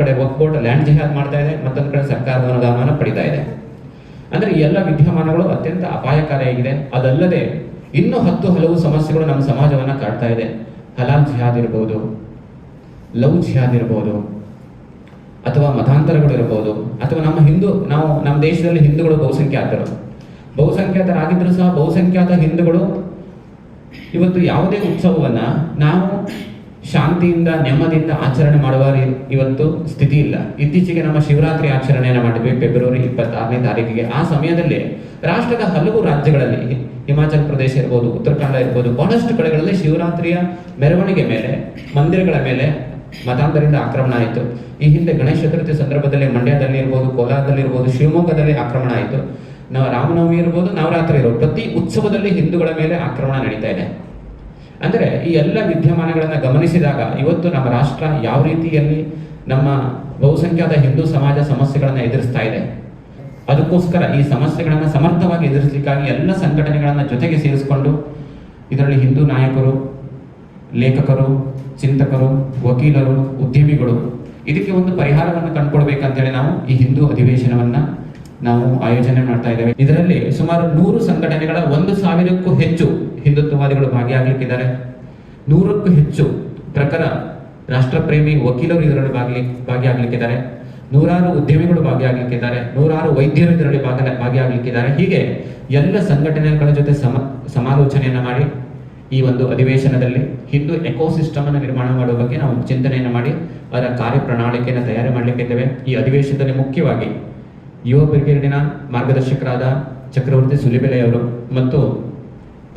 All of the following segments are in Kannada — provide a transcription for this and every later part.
ಕಡೆ ಒಕ್ಕೋಟ್ ಲ್ಯಾಂಡ್ ಜಿಹಾದ್ ಮಾಡ್ತಾ ಇದೆ, ಮತ್ತೊಂದು ಕಡೆ ಸರ್ಕಾರದ ಅನುದಾನವನ್ನು ಪಡಿತಾ ಇದೆ. ಅಂದ್ರೆ ಈ ಎಲ್ಲ ವಿದ್ಯಮಾನಗಳು ಅತ್ಯಂತ ಅಪಾಯಕಾರಿಯಾಗಿದೆ ಅದಲ್ಲದೆ ಇನ್ನೂ ಹತ್ತು ಹಲವು ಸಮಸ್ಯೆಗಳು ನಮ್ಮ ಸಮಾಜವನ್ನ ಕಾಡ್ತಾ ಇದೆ. ಹಲಾಲ್ ಜಿಹಾದ್ ಇರ್ಬೋದು, ಲವ್ ಜಿಹಾದ್ ಇರ್ಬೋದು, ಅಥವಾ ಮತಾಂತರಗಳು ಇರಬಹುದು ಅಥವಾ ನಮ್ಮ ಹಿಂದೂ, ನಾವು ನಮ್ಮ ದೇಶದಲ್ಲಿ ಹಿಂದೂಗಳು ಬಹುಸಂಖ್ಯಾತರು. ಬಹುಸಂಖ್ಯಾತರಾಗಿದ್ದರೂ ಸಹ ಬಹುಸಂಖ್ಯಾತ ಹಿಂದೂಗಳು ಇವತ್ತು ಯಾವುದೇ ಉತ್ಸವವನ್ನ ನಾವು ಶಾಂತಿಯಿಂದ, ನೆಮ್ಮದಿಯಿಂದ ಆಚರಣೆ ಮಾಡುವ ಇವತ್ತು ಸ್ಥಿತಿ ಇಲ್ಲ. ಇತ್ತೀಚೆಗೆ ನಮ್ಮ ಶಿವರಾತ್ರಿ ಆಚರಣೆಯನ್ನು ಮಾಡಿದ್ವಿ, ಫೆಬ್ರವರಿ ಇಪ್ಪತ್ತಾರನೇ ತಾರೀಕಿಗೆ. ಆ ಸಮಯದಲ್ಲಿ ರಾಷ್ಟ್ರದ ಹಲವು ರಾಜ್ಯಗಳಲ್ಲಿ, ಹಿಮಾಚಲ ಪ್ರದೇಶ ಇರ್ಬೋದು ಉತ್ತರಾಖಂಡ ಇರ್ಬೋದು, ಬಹಳಷ್ಟು ಕಡೆಗಳಲ್ಲಿ ಶಿವರಾತ್ರಿಯ ಮೆರವಣಿಗೆ ಮೇಲೆ, ಮಂದಿರಗಳ ಮೇಲೆ ಮತಾಂತರಿಂದ ಆಕ್ರಮಣ ಆಯಿತು. ಈ ಹಿಂದೆ ಗಣೇಶ ಚತುರ್ಥಿ ಸಂದರ್ಭದಲ್ಲಿ ಮಂಡ್ಯದಲ್ಲಿ ಇರ್ಬೋದು, ಕೋಲಾರದಲ್ಲಿ ಇರ್ಬೋದು, ಶಿವಮೊಗ್ಗದಲ್ಲಿ ಆಕ್ರಮಣ ಆಯಿತು. ನಾವು ರಾಮನವಮಿ ಇರ್ಬೋದು, ನವರಾತ್ರಿ ಇರ್ಬೋದು, ಪ್ರತಿ ಉತ್ಸವದಲ್ಲಿ ಹಿಂದೂಗಳ ಮೇಲೆ ಆಕ್ರಮಣ ನಡೀತಾ ಇದೆ. ಅಂದರೆ ಈ ಎಲ್ಲ ವಿದ್ಯಮಾನಗಳನ್ನು ಗಮನಿಸಿದಾಗ ಇವತ್ತು ನಮ್ಮ ರಾಷ್ಟ್ರ ಯಾವ ರೀತಿಯಲ್ಲಿ ನಮ್ಮ ಬಹುಸಂಖ್ಯಾತ ಹಿಂದೂ ಸಮಾಜ ಸಮಸ್ಯೆಗಳನ್ನು ಎದುರಿಸ್ತಾ ಇದೆ. ಅದಕ್ಕೋಸ್ಕರ ಈ ಸಮಸ್ಯೆಗಳನ್ನು ಸಮರ್ಥವಾಗಿ ಎದುರಿಸಲಿಕ್ಕಾಗಿ ಎಲ್ಲ ಸಂಘಟನೆಗಳನ್ನು ಜೊತೆಗೆ ಸೇರಿಸಿಕೊಂಡು ಇದರಲ್ಲಿ ಹಿಂದೂ ನಾಯಕರು, ಲೇಖಕರು, ಚಿಂತಕರು, ವಕೀಲರು, ಉದ್ಯಮಿಗಳು ಇದಕ್ಕೆ ಒಂದು ಪರಿಹಾರವನ್ನು ಕಂಡುಕೊಳ್ಬೇಕಂತೇಳಿ ನಾವು ಈ ಹಿಂದೂ ಅಧಿವೇಶನವನ್ನ ನಾವು ಆಯೋಜನೆ ಮಾಡ್ತಾ ಇದ್ದೇವೆ. ಇದರಲ್ಲಿ ಸುಮಾರು ನೂರು ಸಂಘಟನೆಗಳ ಒಂದು ಸಾವಿರಕ್ಕೂ ಹೆಚ್ಚು ಹಿಂದುತ್ವವಾದಿಗಳು ಭಾಗಿಯಾಗಲಿಕ್ಕಿದ್ದಾರೆ. ನೂರಕ್ಕೂ ಹೆಚ್ಚು ಪ್ರಖರ ರಾಷ್ಟ್ರಪ್ರೇಮಿ ವಕೀಲರು ಇದರಲ್ಲಿ ಭಾಗಿ ಭಾಗಿಯಾಗಲಿಕ್ಕಿದ್ದಾರೆ. ನೂರಾರು ಉದ್ಯಮಿಗಳು ಭಾಗಿಯಾಗಲಿಕ್ಕಿದ್ದಾರೆ. ನೂರಾರು ವೈದ್ಯರು ಇದರಲ್ಲಿ ಭಾಗ ಭಾಗಿಯಾಗಲಿಕ್ಕಿದ್ದಾರೆ. ಹೀಗೆ ಎಲ್ಲ ಸಂಘಟನೆಗಳ ಜೊತೆ ಸಮ, ಸಮಾಲೋಚನೆಯನ್ನು ಮಾಡಿ, ಈ ಒಂದು ಅಧಿವೇಶನದಲ್ಲಿ ಹಿಂದೂ ಎಕೋಸಿಸ್ಟಮ್ ಅನ್ನು ನಿರ್ಮಾಣ ಮಾಡುವ ಬಗ್ಗೆ ನಾವು ಚಿಂತನೆಯನ್ನು ಮಾಡಿ, ಅದರ ಕಾರ್ಯಪ್ರಣಾಳಿಕೆಯನ್ನು ತಯಾರಿ ಮಾಡಲಿಕ್ಕಿದ್ದೇವೆ. ಈ ಅಧಿವೇಶನದಲ್ಲಿ ಮುಖ್ಯವಾಗಿ ಯುವ ಬ್ರಿಗೇಡಿನ ಮಾರ್ಗದರ್ಶಕರಾದ ಚಕ್ರವರ್ತಿ ಸುಲಿಬೆಲೆಯವರು ಮತ್ತು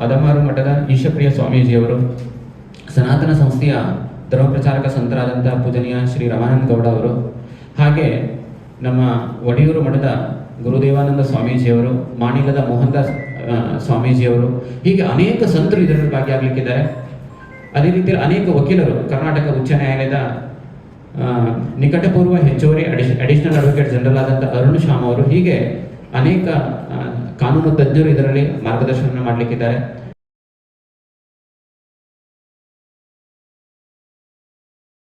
ಅದಮಾರು ಮಠದ ಈಶಪ್ರಿಯ ಸ್ವಾಮೀಜಿಯವರು, ಸನಾತನ ಸಂಸ್ಥೆಯ ಧರ್ಮ ಪ್ರಚಾರಕ ಸಂತರಾದಂಥ ಪೂಜನೀಯ ಶ್ರೀ ರಮಾನಂದ ಗೌಡ ಅವರು, ಹಾಗೆ ನಮ್ಮ ಒಡಿಯೂರು ಮಠದ ಗುರುದೇವಾನಂದ ಸ್ವಾಮೀಜಿಯವರು, ಮಾಣಿಲದ ಮೋಹನ್ದಾಸ್ ಸ್ವಾಮೀಜಿಯವರು, ಹೀಗೆ ಅನೇಕ ಸಂತರು ಇದರಲ್ಲಿ ಭಾಗಿಯಾಗಲಿಕ್ಕಿದ್ದಾರೆ. ಅದೇ ರೀತಿಯಲ್ಲಿ ಅನೇಕ ವಕೀಲರು ಕರ್ನಾಟಕ ಉಚ್ಚ ನ್ಯಾಯಾಲಯದ ನಿಕಟಪೂರ್ವ ಹೆಚ್ಚುವರಿ ಅಡಿಷ್ ಅಡಿಷನಲ್ ಅಡ್ವೊಕೇಟ್ ಜನರಲ್ ಆದಂಥ ಅರುಣ್ ಶಾಮ್ ಅವರು ಹೀಗೆ ಅನೇಕ ಕಾನೂನು ತಜ್ಞರು ಇದರಲ್ಲಿ ಮಾರ್ಗದರ್ಶನ ಮಾಡಲಿಕ್ಕಿದ್ದಾರೆ.